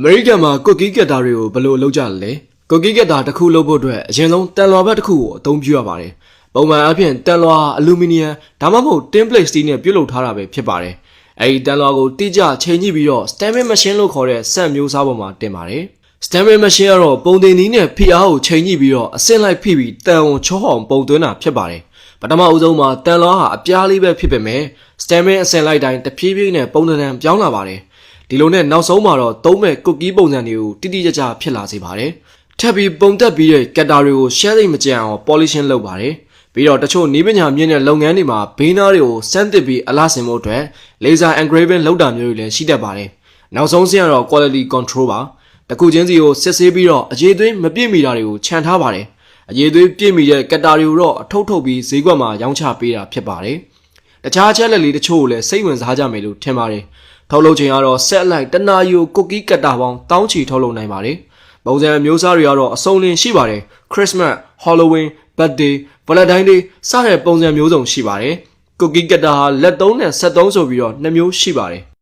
အမေရိကန်မှာကွက်ကီးကက်တာတွေကိုဘယ်လိုလုပ်ကြလဲကွက်ကီးကက်တာတစ်ခုလုပ်ဖို့အတွက်အရင်ဆုံးတန်လွာဘက်တစ်ခုကိုအသုံးပြုရပါတယ်ပုံမှန်အဖြစ်တန်လွာအလူမီနီယံဒါမှမဟုတ် tin plate steel နဲ့ပြုလုပ်ထားတာပဲဖြစ်ပါတယ်အဲဒီတန်လွာကိုတိကျချိန်ညှိပြီးတော့ stamping machine လို့ခေါ်တဲ့စက်မျိုးစားပေါ်မှာတင်ပါတယ် stamping machine ကတော့ပုံတင်နည်းနဲ့ဖိအားကိုချိန်ညှိပြီးတော့အဆင့်လိုက်ဖိပြီးတန်ဝန်ချောအောင်ပုံသွင်းတာဖြစ်ပါတယ်ပထမအဦးဆုံးမှာတန်လွာဟာအပြားလေးပဲဖြစ်ပေမဲ့ stamping အဆင့်လိုက်တိုင်းတဖြည်းဖြည်းနဲ့ပုံသဏ္ဍာန်ပြောင်းလာပါတယ် ဒီလိုနဲ့နောက်ဆုံးမှာတော့သုံးမဲ့ကွက်ကီးပုံစံတွေကိုတိတိကျကျဖြစ်လာစေပါတယ်။ထပ်ပြီးပုံသက်ပြီးတဲ့ကက်တာတွေကို share သိမကြံအောင် polishing လုပ်ပါတယ်။ပြီးတော့တချို့နီးပညာမြင့်တဲ့လုပ်ငန်းတွေမှာဘေးနားတွေကိုစမ်းသစ်ပြီးအလားဆင်ဖို့အတွက် laser engraving လုပ်တာမျိုးတွေလည်းရှိတတ်ပါတယ်။နောက်ဆုံးဆင့်ကတော့ quality control ပါ။တစ်ခုချင်းစီကိုစစ်ဆေးပြီးတော့အရေးသွေးမပြည့်မီတာတွေကိုခြံထားပါတယ်။အရေးသွေးပြည့်မီတဲ့ကက်တာတွေကိုတော့အထုတ်ထုတ်ပြီးဈေးကွက်မှာရောင်းချပေးတာဖြစ်ပါတယ်။တခြားချက်လက်လေးတချို့ကိုလည်းစိတ်ဝင်စားကြမယ်လို့ထင်ပါတယ်။ ထုတ်လုပ်ချိန်ကတော့ဆက်လိုက်တနာယူကိုကီးကတ်တာပေါင်းတောင်းချီထုတ်လုပ်နိုင်ပါတယ်။ပုံစံမျိုးစားတွေကတော့အစုံလင်ရှိပါတယ်။ Christmas, Halloween, Birthday, Valentine Day စတဲ့ပုံစံမျိုးစုံရှိပါတယ်။ကိုကီးကတ်တာဟာလက်သုံးနဲ့ဆက်သုံးဆိုပြီးတော့နှစ်မျိုးရှိပါတယ်။